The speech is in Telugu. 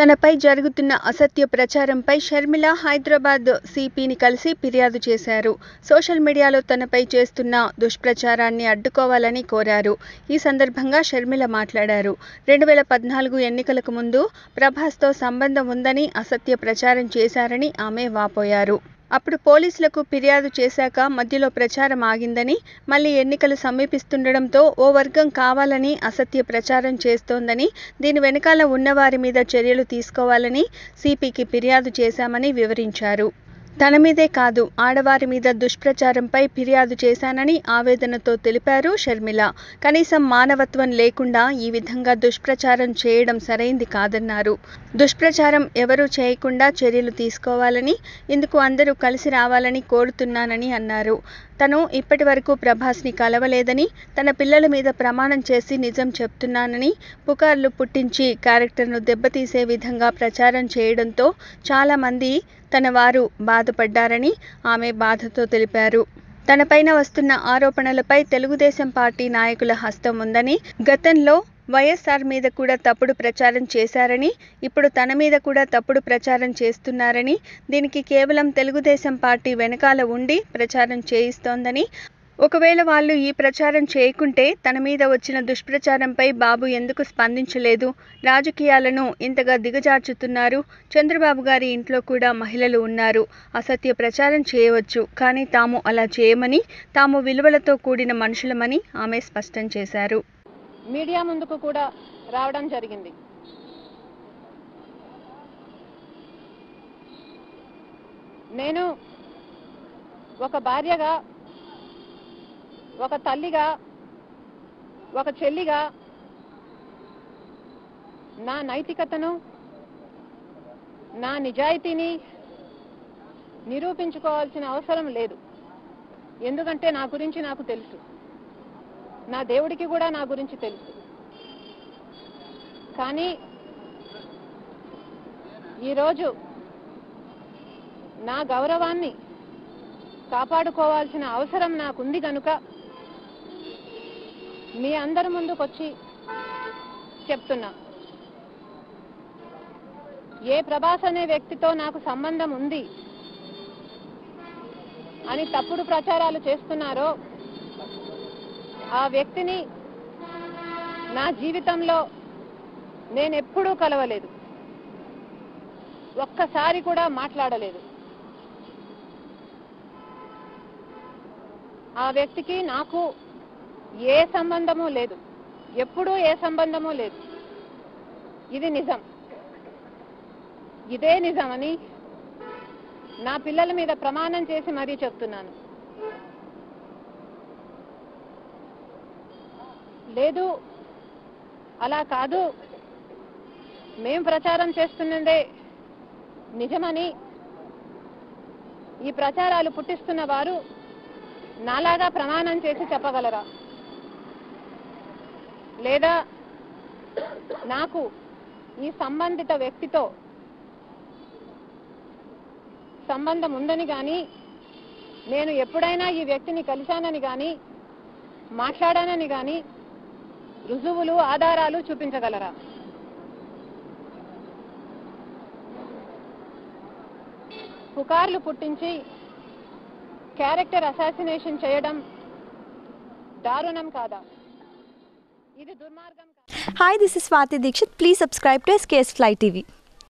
తనపై జరుగుతున్న అసత్య ప్రచారంపై షర్మిల హైదరాబాద్ సిపిని కలిసి ఫిర్యాదు చేశారు. సోషల్ మీడియాలో తనపై చేస్తున్న దుష్ప్రచారాన్ని అడ్డుకోవాలని కోరారు. ఈ సందర్భంగా షర్మిల మాట్లాడారు. రెండు వేల పద్నాలుగు ఎన్నికలకు ముందు ప్రభాస్తో సంబంధం ఉందని అసత్య ప్రచారం చేశారని ఆమె వాపోయారు. అప్పుడు పోలీసులకు ఫిర్యాదు చేశాక మధ్యలో ప్రచారం ఆగిందని మళ్ళీ ఎన్నికలు సమీపిస్తుండడంతో ఓ వర్గం కావాలని అసత్య ప్రచారం చేస్తోందని దీని వెనకాల ఉన్నవారి మీద చర్యలు తీసుకోవాలని సిపికి ఫిర్యాదు చేశామని వివరించారు. తన మీదే కాదు ఆడవారి మీద దుష్ప్రచారంపై ఫిర్యాదు చేశానని ఆవేదనతో తెలిపారు షర్మిల. కనీసం మానవత్వం లేకుండా ఈ విధంగా దుష్ప్రచారం చేయడం సరైంది కాదన్నారు. దుష్ప్రచారం ఎవరూ చేయకుండా చర్యలు తీసుకోవాలని ఇందుకు అందరూ కలిసి రావాలని కోరుతున్నానని అన్నారు. తను ఇప్పటి వరకు ప్రభాస్ని కలవలేదని తన పిల్లల మీద ప్రమాణం చేసి నిజం చెప్తున్నానని పుకార్లు పుట్టించి క్యారెక్టర్ను దెబ్బతీసే విధంగా ప్రచారం చేయడంతో చాలామంది తన వారు బాధపడ్డారని ఆమె బాధతో తెలిపారు. తనపైన వస్తున్న ఆరోపణలపై తెలుగుదేశం పార్టీ నాయకుల హస్తం ఉందని గతంలో వైఎస్ఆర్ మీద కూడా తప్పుడు ప్రచారం చేశారని ఇప్పుడు తన మీద కూడా తప్పుడు ప్రచారం చేస్తున్నారని దీనికి కేవలం తెలుగుదేశం పార్టీ వెనకాల ఉండి ప్రచారం చేయిస్తోందని. ఒకవేళ వాళ్ళు ఈ ప్రచారం చేయకుంటే తన మీద వచ్చిన దుష్ప్రచారంపై బాబు ఎందుకు స్పందించలేదు? రాజకీయాలను ఇంతగా దిగజార్చుతున్నారు. చంద్రబాబు గారి ఇంట్లో కూడా మహిళలు ఉన్నారు. అసత్య ప్రచారం చేయవచ్చు కానీ తాము అలా చేయమని తాము విలువలతో కూడిన మనుషులమని ఆమె స్పష్టం చేశారు. మీడియా ముందుకు కూడా రావడం జరిగింది. నేను ఒక భార్యగా ఒక తల్లిగా ఒక చెల్లిగా నా నైతికతను నా నిజాయితీని నిరూపించుకోవాల్సిన అవసరం లేదు. ఎందుకంటే నా గురించి నాకు తెలుసు. నా దేవుడికి కూడా నా గురించి తెలుసు. కానీ ఈరోజు నా గౌరవాన్ని కాపాడుకోవాల్సిన అవసరం నాకుంది కనుక మీ అందరి ముందుకొచ్చి చెప్తున్నా. ఏ ప్రభాస్ అనే వ్యక్తితో నాకు సంబంధం ఉంది అని తప్పుడు ప్రచారాలు చేస్తున్నారో ఆ వ్యక్తిని నా జీవితంలో నేను ఎప్పుడూ కలవలేదు. ఒక్కసారి కూడా మాట్లాడలేదు. ఆ వ్యక్తికి నాకు ఏ సంబంధము లేదు. ఎప్పుడూ ఏ సంబంధము లేదు. ఇది నిజం. ఇదే నిజమని నా పిల్లల మీద ప్రమాణం చేసి మరీ చెప్తున్నాను. లేదు. అలా కాదు. మేం ప్రచారం చేస్తున్నదే నిజమని ఈ ప్రచారాలు పుట్టిస్తున్న వారు నాలాగా ప్రమాణం చేసి చెప్పగలరా? లేదా నాకు ఈ సంబంధిత వ్యక్తితో సంబంధం ఉందని కానీ నేను ఎప్పుడైనా ఈ వ్యక్తిని కలిశానని కానీ మాట్లాడానని కానీ రుజువులు ఆధారాలు చూపించగలరా? పుకార్లు పుట్టించి క్యారెక్టర్ అసాసినేషన్ చేయడం దారుణం కాదా? ఇది దుర్మార్గం hi this is Swathi Dikshit please subscribe to SKS fly TV